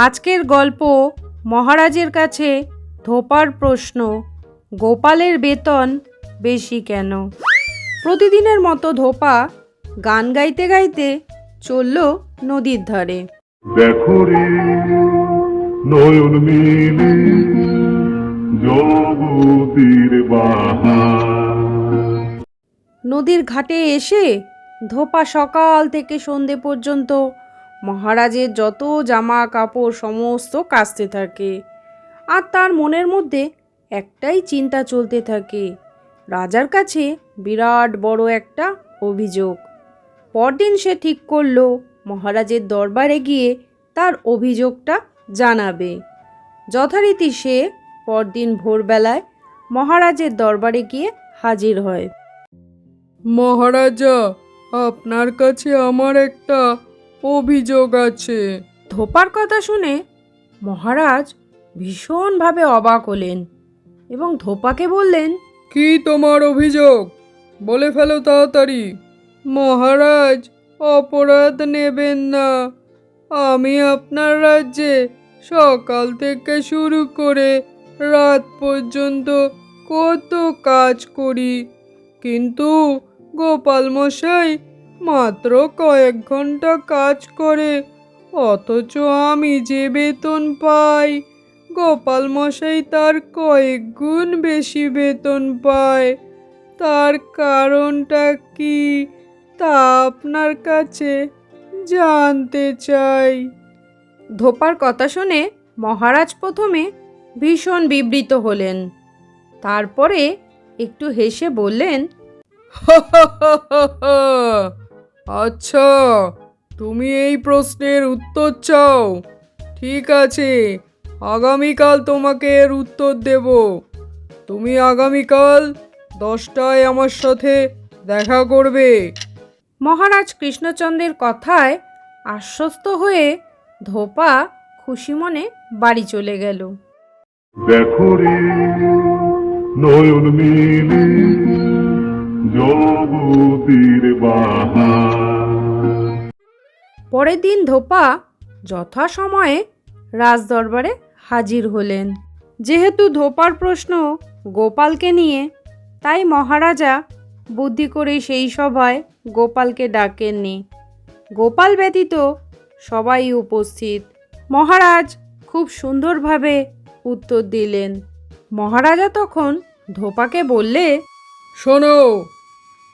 আজকের গল্প মহারাজের কাছে ধোপার প্রশ্ন গোপালের বেতন বেশি কেন? প্রতিদিনের মতো ধোপা গান গাইতে গাইতে চলল নদীর ধারে। দেখো রে নয়ন মিলে জগতির নদীর ঘাটে এসে ধোপা সকাল থেকে সন্ধে পর্যন্ত মহারাজের যত জামা কাপড় সমস্ত কাচতে থাকে। আর তার মনের মধ্যে একটাই চিন্তা চলতে থাকে, রাজার কাছে বিরাট বড় একটা অভিযোগ। পরদিন সে ঠিক করল, মহারাজের দরবারে গিয়ে তার অভিযোগটা জানাবে। যথারীতি সে পরদিন ভোরবেলায় মহারাজের দরবারে গিয়ে হাজির হয়। মহারাজা, আপনার কাছে আমার একটা অভিযোগ আছে। ধোপার কথা শুনে মহারাজ ভীষণভাবে অবাক হলেন এবং ধোপাকে বললেন, কি তোমার অভিযোগ? বলে ফেলো তাড়াতাড়ি। মহারাজ, অপরাধ নেবেন না। আমি আপনার রাজ্যে সকাল থেকে শুরু করে রাত পর্যন্ত কত কাজ করি। কিন্তু গোপাল মশাই মাত্র কয়েক ঘণ্টা কাজ করে অথচ আমি যে বেতন পাই গোপাল মশাই তার কয়েক গুণ বেশি বেতন পায়। তার কারণটা কি তা আপনার কাছে জানতে চাই। ধোপার কথা শুনে মহারাজ প্রথমে ভীষণ বিবৃত হলেন। তারপরে একটু হেসে বললেন আচ্ছা তুমি এই প্রশ্নের উত্তর চাও। ঠিক আছে আগামীকাল তোমাকে এর উত্তর দেব। তুমি আগামীকাল দশটায় আমার সাথে দেখা করবে। মহারাজ কৃষ্ণচন্দ্রের কথায় আশ্বস্ত হয়ে ধোপা খুশি মনে বাড়ি চলে গেল। দেখো রে নয়ন মিলে পরের দিন ধোপা যথাসময়ে রাজদরবারে হাজির হলেন। যেহেতু ধোপার প্রশ্ন গোপালকে নিয়ে, তাই মহারাজা বুদ্ধি করে সেই সভায় গোপালকে ডাকেননি। গোপাল ব্যতীত সবাই উপস্থিত। মহারাজ খুব সুন্দরভাবে উত্তর দিলেন। মহারাজা তখন ধোপাকে বললে, শোনো,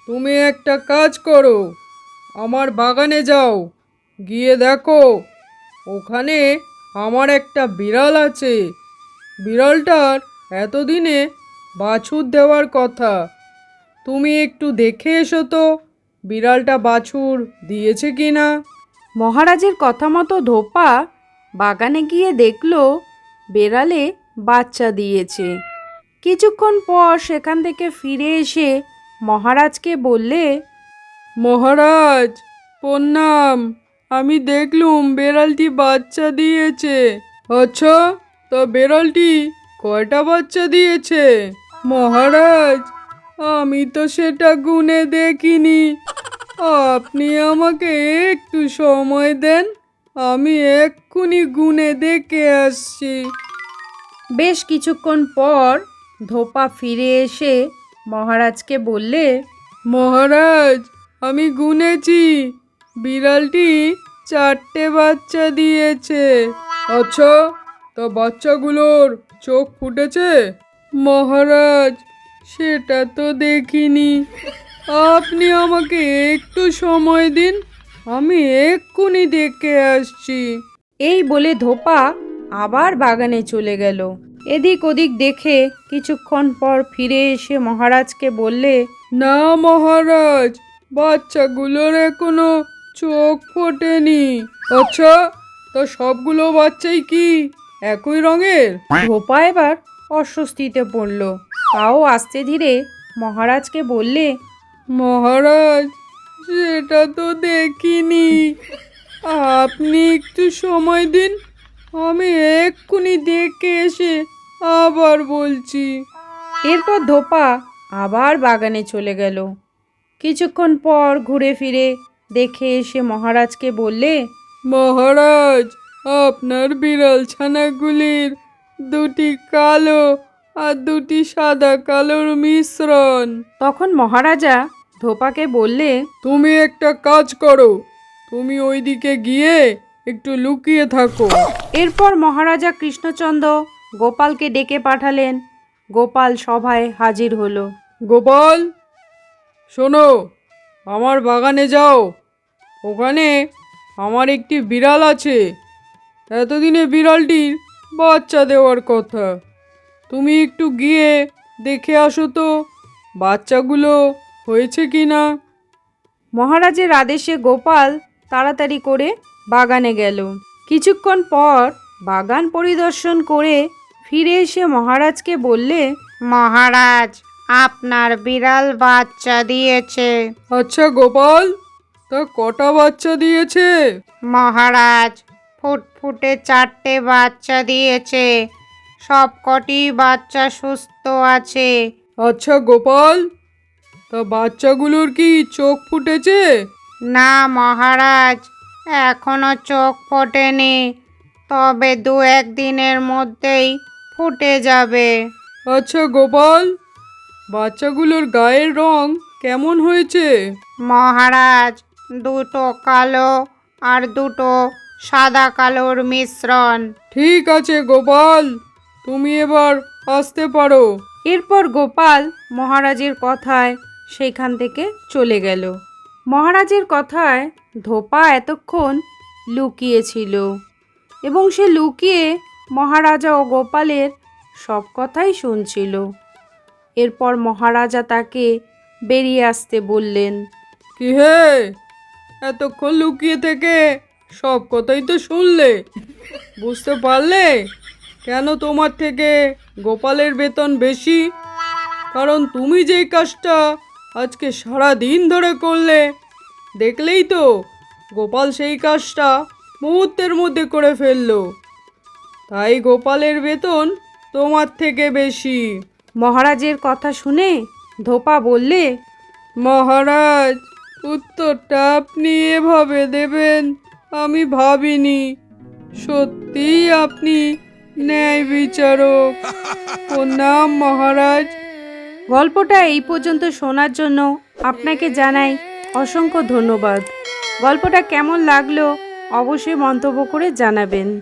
তুমি একটা কাজ করো, আমার বাগানে যাও। গিয়ে দেখো ওখানে আমার একটা বিড়াল আছে। বিড়ালটার এতদিনে বাছুর দেওয়ার কথা। তুমি একটু দেখে এসো তো বিড়ালটা বাছুর দিয়েছে কি না? মহারাজের কথা মতো ধোপা বাগানে গিয়ে দেখল বেড়ালে বাচ্চা দিয়েছে। কিছুক্ষণ পর সেখান থেকে ফিরে এসে মহারাজকে বললে মহারাজ প্রণাম। আমি দেখলুম বেড়ালটি বাচ্চা দিয়েছে। আচ্ছা তা বেড়ালটি কয়টা বাচ্চা দিয়েছে? মহারাজ আমি তো সেটা গুনে দেখিনি। আপনি আমাকে একটু সময় দেন আমি এক্ষুনি গুনে দেখে আসছি। বেশ কিছুক্ষণ পর ধোপা ফিরে এসে মহারাজকে বললে মহারাজ আমি গুনেছি। বিড়ালটি চারটে বাচ্চা দিয়েছে। আচ্ছা তা বাচ্চাগুলোর চোখ ফুটেছে? মহারাজ সেটা তো দেখিনি। আপনি আমাকে একটু সময় দিন আমি এক্ষুনি দেখে আসছি। এই বলে ধোপা আবার বাগানে চলে গেল। এদিক ওদিক দেখে কিছুক্ষণ পর ফিরে এসে মহারাজকে বললে না মহারাজ বাচ্চাগুলোর এখনও চোখ ফোটেনি। আচ্ছা তা সবগুলো বাচ্চাই কি একই রঙের? ধোপা এবার অস্বস্তিতে পড়ল। তাও আস্তে ধীরে মহারাজকে বললে মহারাজ সেটা তো দেখিনি। আপনি একটু সময় দিন আমি এক্ষুনি দেখে এসে আবার বলছি। এরপর ধোপা আবার বাগানে চলে গেল। কিছুক্ষণ পর ঘুরে ফিরে দেখে এসে মহারাজকে বললে মহারাজ আপনার বিড়াল ছানাগুলির দুটি কালো আর দুটি সাদা কালোর মিশ্রণ। তখন মহারাজা ধোপাকে বললে তুমি একটা কাজ করো তুমি ওইদিকে গিয়ে একটু লুকিয়ে থাকো। এরপর মহারাজা কৃষ্ণচন্দ্র গোপালকে ডেকে পাঠালেন। গোপাল সভায় হাজির হলো। গোপাল শোনো আমার বাগানে যাও। ওখানে আমার একটি বিড়াল আছে। এতদিনে বিড়ালটির বাচ্চা দেওয়ার কথা। তুমি একটু গিয়ে দেখে আসো তো, বাচ্চাগুলো হয়েছে কি না? মহারাজের আদেশে গোপাল তাড়াতাড়ি করে বাগানে গেল। কিছুক্ষণ পর বাগান পরিদর্শন করে ফিরে এসে মহারাজকে বললে, মহারাজ আপনার বিড়াল বাচ্চা দিয়েছে। আচ্ছা গোপাল তা কটা বাচ্চা দিয়েছে? মহারাজ ফুটফুটে চারটে বাচ্চা দিয়েছে। সবকটি বাচ্চা সুস্থ আছে। আচ্ছা গোপাল তা বাচ্চাগুলোর কি চোখ ফুটেছে? না মহারাজ এখনও চোখ ফোটেনি। তবে দু একদিনের মধ্যেই ফুটে যাবে। আচ্ছা গোপাল বাচ্চাগুলোর গায়ের রং কেমন হয়েছে? মহারাজ দুটো কালো আর দুটো সাদা কালোর মিশ্রণ। ঠিক আছে গোপাল। তুমি এবার আসতে পারো। এরপর গোপাল মহারাজের কথায় সেখান থেকে চলে গেল। মহারাজের কথায় ধোপা এতক্ষণ লুকিয়েছিল এবং সে লুকিয়ে মহারাজা ও গোপালের সব কথাই শুনছিল। এরপর মহারাজা তাকে বেরিয়ে আসতে বললেন, কি হে? এতক্ষণ লুকিয়ে থেকে সব কথাই তো শুনলে। বুঝতে পারলে কেন তোমার থেকে গোপালের বেতন বেশি? কারণ তুমি যেই কাজটা আজকে সারা দিন ধরে করলে, দেখলেই তো গোপাল সেই কাজটা মুহূর্তের মধ্যে করে ফেলল। তাই গোপালের বেতন তোমার থেকে বেশি। মহারাজের কথা শুনে ধোপা বললে মহারাজ উত্তরটা আপনি এভাবে দেবেন আমি ভাবিনি। সত্যিই আপনি ন্যায় বিচারক। প্রণাম মহারাজ। গল্পটা এই পর্যন্ত শোনার জন্য আপনাকে জানাই অসংখ্য ধন্যবাদ। গল্পটা কেমন লাগল অবশ্যই মন্তব্য করে জানাবেন।